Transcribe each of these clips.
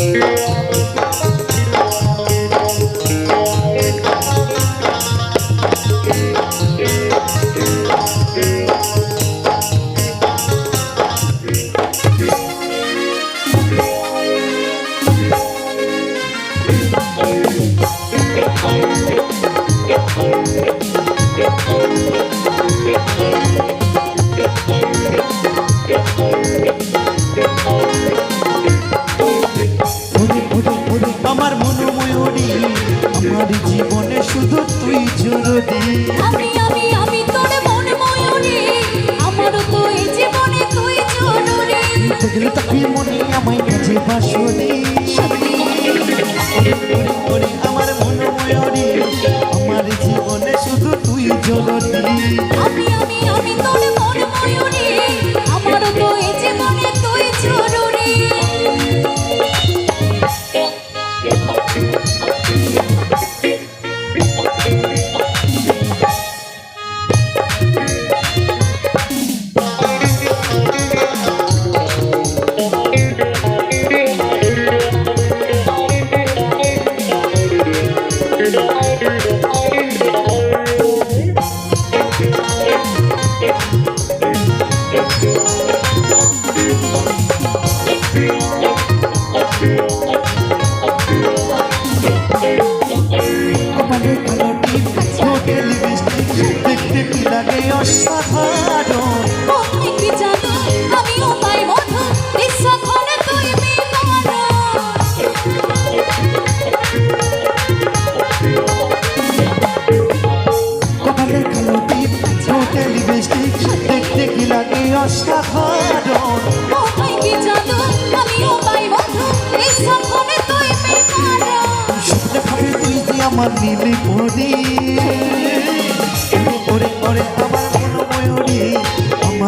ওরে কপালে অসাধারণ। কি জানো? আমিও পাই মধু বিশ্বক্ষণে তুই কপালে কালো টিপ ঠোঁটে লিপস্টিক দেখতে কি লাগে অসাধারণ। কি জানো? আমিও পাই মধু বিশ্বক্ষণে তুই আমার নীলে পরি মনোময়ূরী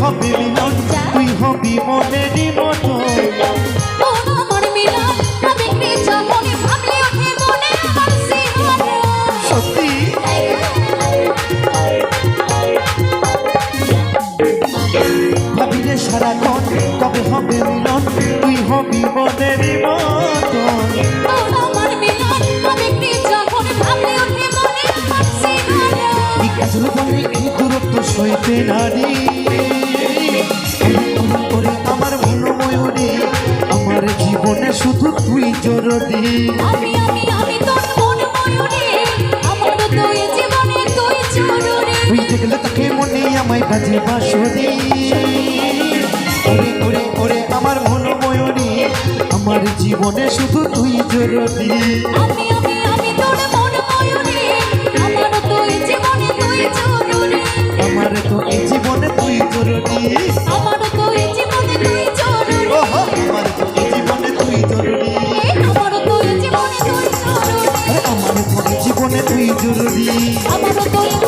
হবে মিলন তুই হবি মনেরই মতো। শুধু তুই জরুরি আমি আমি আমি তোর মন ময়ূরী আমার তো এই জীবনে তুই জরুরি তুই দেখলে তাকে মনে আমায় বাজে বাসরি। ওরে ওরে ওরে আমার মনোময়ূরী আমার জীবনে শুধু তুই জরুরি আমি আমি তুই জরুরি। আমারও তোর